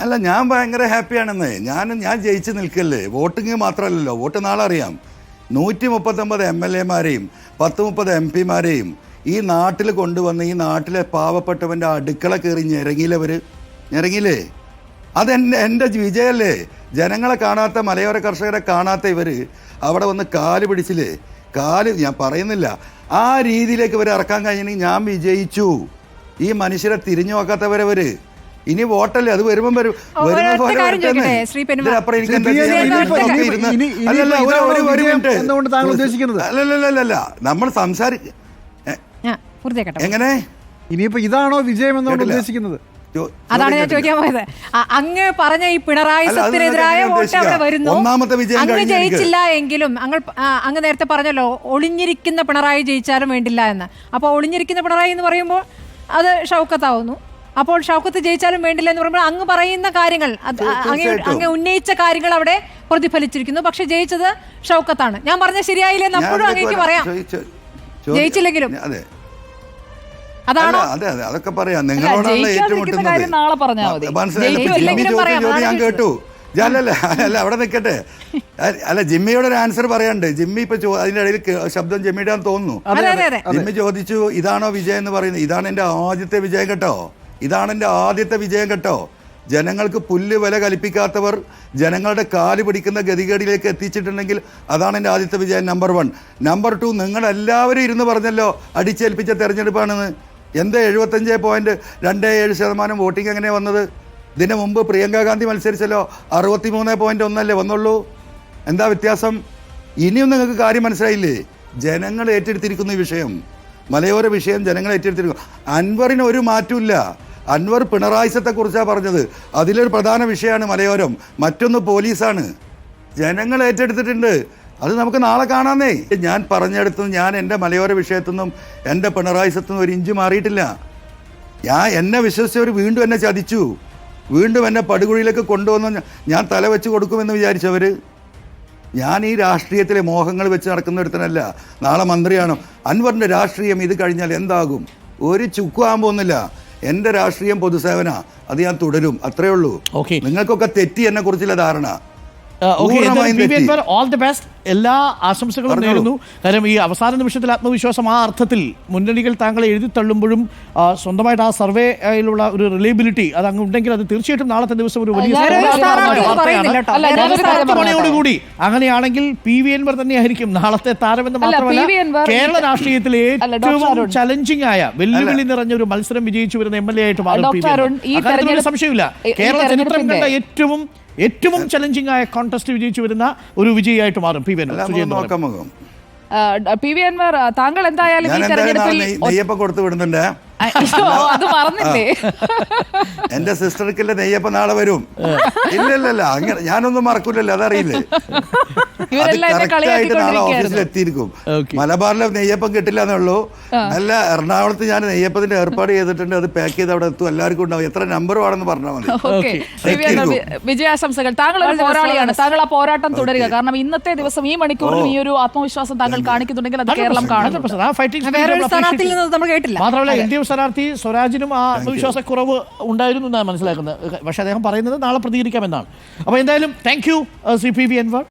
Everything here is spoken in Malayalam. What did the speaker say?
അല്ല ഞാൻ ഭയങ്കര ഹാപ്പിയാണെന്നേ. ഞാൻ ഞാൻ ജയിച്ച് നിൽക്കല്ലേ. വോട്ടിങ് മാത്രമല്ലല്ലോ. വോട്ട് നാളെ അറിയാം നൂറ്റി മുപ്പത്തൊമ്പത് എം എൽ എമാരെയും പത്ത് മുപ്പത് എം പിമാരെയും ഈ നാട്ടിൽ കൊണ്ടുവന്ന് ഈ നാട്ടിലെ പാവപ്പെട്ടവന്റെ അടുക്കള കയറി ഞെരങ്ങിയില്ലവർ ഞെരങ്ങിയില്ലേ? അതെന്റെ എന്റെ വിജയല്ലേ. ജനങ്ങളെ കാണാത്ത മലയോര കർഷകരെ കാണാത്ത ഇവർ അവിടെ വന്ന് കാൽ പിടിച്ചില്ലേ? കാൽ ഞാൻ പറയുന്നില്ല. ആ രീതിയിലേക്ക് ഇവർ ഇറക്കാൻ കഴിഞ്ഞെങ്കിൽ ഞാൻ വിജയിച്ചു. ഈ മനുഷ്യരെ തിരിഞ്ഞു നോക്കാത്തവരവര്. ഇനി വോട്ടല്ലേ? അത് വരുമ്പം വരും. ഓ, വരുമ്പം ഒരൊറ്റ പോലെ കാര്യം വരട്ടെന്ന്. ശ്രീ പെരുമാൾ. എനിക്ക് എന്താ ശ്രീ ചെയ്യാൻ പെരുമാൾ, പറ്റും? ഇനി- നമുക്ക് ഇരുന്ന് ഇനി- ഇനി അല്ലല്ല, ഇപ്പൊ ഒരു- ഒരു- ഇതാണോ ഒരു വിജയം മിനിറ്റ്. എന്നുകൊണ്ട് താങ്കൾ ഉദ്ദേശിക്കുന്നത്? അല്ലല്ലല്ല നമ്മൾ സംസാരിക്കട്ടെ എങ്ങനെ? ഇനിയിപ്പോ ഇതാണോ വിജയം എന്നാണ് കേട്ടില്ല. ഉദ്ദേശിക്കുന്നത്? അതാണ് ഞാൻ ചോദിക്കാൻ പോയത്. അങ്ങ് പറഞ്ഞ ഈ പിണറായി സത്തിനെതിരായ വോട്ട് അവിടെ വരുന്നു. ഒന്നാമത്തെ വിജയം അങ്ങ്. ജയിച്ചില്ല എങ്കിലും അങ്ങ് അങ്ങ് നേരത്തെ പറഞ്ഞല്ലോ ഒളിഞ്ഞിരിക്കുന്ന പിണറായി ജയിച്ചാലും വേണ്ടില്ല എന്ന്. അപ്പോൾ ഒളിഞ്ഞിരിക്കുന്ന പിണറായി എന്ന് പറയുമ്പോൾ അത് ഷൗക്കത്താവുന്നു. അപ്പോൾ ഷൗക്കത്ത് ജയിച്ചാലും വേണ്ടില്ല എന്ന് പറയുമ്പോൾ അങ്ങ് പറയുന്ന കാര്യങ്ങൾ അങ്ങ് ഉന്നയിച്ച കാര്യങ്ങൾ അവിടെ പ്രതിഫലിച്ചിരിക്കുന്നു. പക്ഷെ ജയിച്ചത് ഷൗക്കത്താണ്. ഞാൻ പറഞ്ഞ ശരിയായില്ലേ നമ്മളും അപ്പോഴും അങ്ങേക്ക്. പറയാം. ജയിച്ചില്ലെങ്കിലും. അതെ. അതാണോ അതെ അതെ. അതൊക്കെ പറയാം. ചോദിച്ച പറയാം, ചോദ്യം ഞാൻ കേട്ടു. അല്ലല്ല അല്ല അവിടെ നിൽക്കട്ടെ അല്ല- ജിമ്മിയുടെ ഒരു ആൻസർ പറയാണ്ട് ജിമ്മി ഇപ്പൊ അതിന്റെ ഇടയിൽ ശബ്ദം ജിമ്മിയുടെ തോന്നുന്നു. ജിമ്മി ചോദിച്ചു ഇതാണോ വിജയം? എന്ന് പറയുന്നത് ഇതാണ് എന്റെ ആദ്യത്തെ വിജയം കേട്ടോ. ഇതാണ് എന്റെ ആദ്യത്തെ വിജയം കേട്ടോ. ജനങ്ങൾക്ക് പുല്ല് വില കൽപ്പിക്കാത്തവർ ജനങ്ങളുടെ കാൽ പിടിക്കുന്ന ഗതികേടിലേക്ക് എത്തിച്ചിട്ടുണ്ടെങ്കിൽ അതാണ് എന്റെ ആദ്യത്തെ വിജയം നമ്പർ വൺ. നമ്പർ ടു നിങ്ങളെല്ലാവരും ഇരുന്ന് പറഞ്ഞല്ലോ അടിച്ചേൽപ്പിച്ച തെരഞ്ഞെടുപ്പാണെന്ന്. എന്താ എഴുപത്തഞ്ച് പോയിന്റ് രണ്ട് ഏഴ് ശതമാനം വോട്ടിംഗ് എങ്ങനെ വന്നത്? ഇതിന് മുമ്പ് പ്രിയങ്ക ഗാന്ധി മത്സരിച്ചല്ലോ അറുപത്തി മൂന്ന് പോയിന്റ് ഒന്നല്ലേ വന്നുള്ളൂ? എന്താ വ്യത്യാസം? ഇനിയും നിങ്ങൾക്ക് കാര്യം മനസ്സിലായില്ലേ? ജനങ്ങൾ ഏറ്റെടുത്തിരിക്കുന്ന വിഷയം. മലയോര വിഷയം ജനങ്ങൾ ഏറ്റെടുത്തിരിക്കുന്നു. അൻവറിന് ഒരു മാറ്റമില്ല അൻവർ പിണറായിസത്തെ കുറിച്ചാണ് പറഞ്ഞത്. അതിലൊരു പ്രധാന വിഷയമാണ് മലയോരം. മറ്റൊന്ന് പോലീസാണ്. ജനങ്ങൾ ഏറ്റെടുത്തിട്ടുണ്ട്. അത് നമുക്ക് നാളെ കാണാമേ ഞാൻ പറഞ്ഞെടുത്തു ഞാൻ എന്റെ മലയോര വിഷയത്തു നിന്നും എന്റെ പിണറായിസത്തു നിന്നും ഒരു ഇഞ്ച് മാറിയിട്ടില്ല. ഞാൻ എന്നെ വിശ്വസിച്ചവർ വീണ്ടും എന്നെ ചതിച്ചു. വീണ്ടും എന്നെ പടുകുഴിയിലേക്ക് കൊണ്ടുവന്ന് ഞാൻ തല വെച്ച് കൊടുക്കുമെന്ന് വിചാരിച്ചവർ ഞാൻ ഈ രാഷ്ട്രീയത്തിലെ മോഹങ്ങൾ വെച്ച് നടക്കുന്ന ഒരുത്തനല്ല നാളെ മന്ത്രിയാണോ? അൻവറിന്റെ രാഷ്ട്രീയം ഇത് കഴിഞ്ഞാൽ എന്താകും? ഒരു ചുക്കുവാൻ പോകുന്നില്ല എന്റെ രാഷ്ട്രീയം പൊതുസേവന അത് ഞാൻ തുടരും. അത്രേ ഉള്ളൂ. നിങ്ങൾക്കൊക്കെ തെറ്റി എന്നെ കുറിച്ചുള്ള ധാരണ. ഓൾ ദി ബെസ്റ്റ് എല്ലാ ആശംസകളും. നേരുന്നു. കാര്യം ഈ അവസാന നിമിഷത്തിൽ ആത്മവിശ്വാസം ആ അർത്ഥത്തിൽ മുന്നണികൾ താങ്കളെ എഴുതി തള്ളുമ്പോഴും സ്വന്തമായിട്ട് ആ സർവേയിലുള്ള ഒരു റിലയബിലിറ്റി അത് അങ്ങ് ഉണ്ടെങ്കിൽ അത് തീർച്ചയായിട്ടും നാളത്തെ ദിവസം ഒരു വലിയ മണിയോടുകൂടി അങ്ങനെയാണെങ്കിൽ പി വി എൻവർ തന്നെയായിരിക്കും നാളത്തെ താരമെന്ന് മാത്രമല്ല കേരള രാഷ്ട്രീയത്തിൽ ഏറ്റവും ചലഞ്ചിങ് ആയ വെല്ലുവിളി നിറഞ്ഞ ഒരു മത്സരം വിജയിച്ചു വരുന്ന എം എൽ എ ആയിട്ട് മാറും സംശയമില്ല. കേരള ചരിത്രം കണ്ട ഏറ്റവും ഏറ്റവും ചലഞ്ചിങ് ആയ കോൺടെസ്റ്റ് വിജയിച്ചു വരുന്ന ഒരു വിജയിയായിട്ട് മാറും പി നോക്കാം പി വി അൻവർ താങ്കൾ എന്തായാലും ഞാൻ ഈ എന്തായാലും തെരഞ്ഞെടുപ്പിൽ നെയ്യപ്പം കൊടുത്തു വിടുന്നുണ്ട്. അയ്യോ, അത് മറന്നില്ലേ? എന്റെ സിസ്റ്റർക്കില്ല നെയ്യപ്പം നാളെ വരും. ഇല്ലല്ലല്ല ഇല്ല ഇല്ല അങ്ങനെ ഞാനൊന്നും മറക്കൂലല്ലോ അതറിയില്ലേ? അത് ആയിട്ട് നാളെ ഓഫീസിൽ എത്തിയിരിക്കും. മലബാറിലെ നെയ്യപ്പം കിട്ടില്ല എന്നുള്ളൂ അല്ല എറണാകുളത്ത് ഞാൻ നെയ്യപ്പത്തിന്റെ ഏർപ്പാട് ചെയ്തിട്ടുണ്ട് അത് പാക്ക് ചെയ്ത് അവിടെ എത്തും. എല്ലാവർക്കും ഉണ്ടാവും. എത്ര നമ്പർ വേണമെന്ന് പറഞ്ഞാൽ മതി. വിജയാശംസകൾ. താങ്കൾ ഒരു പോരാളിയാണ്. താങ്കൾ ആ പോരാട്ടം തുടരുക. കാരണം ഇന്നത്തെ ദിവസം ഈ മണിക്കൂറിൽ ഈ ഒരു ആത്മവിശ്വാസം താങ്കൾ കാണിക്കുന്നുണ്ടെങ്കിൽ അത് കേരളം കാണും. 100%. ആ വേറൊരു നമ്മൾ സ്ഥാനാർത്ഥിയിൽ നിന്ന് നമ്മൾ കേട്ടില്ല. മാത്രമല്ല എൽ ഡി എഫ് സ്ഥാനാർത്ഥി സ്വരാജിനും ആ ആത്മവിശ്വാസക്കുറവ് ഉണ്ടായിരുന്നു എന്നാണ് മനസ്സിലാക്കുന്നത്. പക്ഷേ അദ്ദേഹം പറയുന്നത് നാളെ പ്രതികരിക്കാമെന്നാണ്. അപ്പോൾ എന്തായാലും thank you C P V Anvar.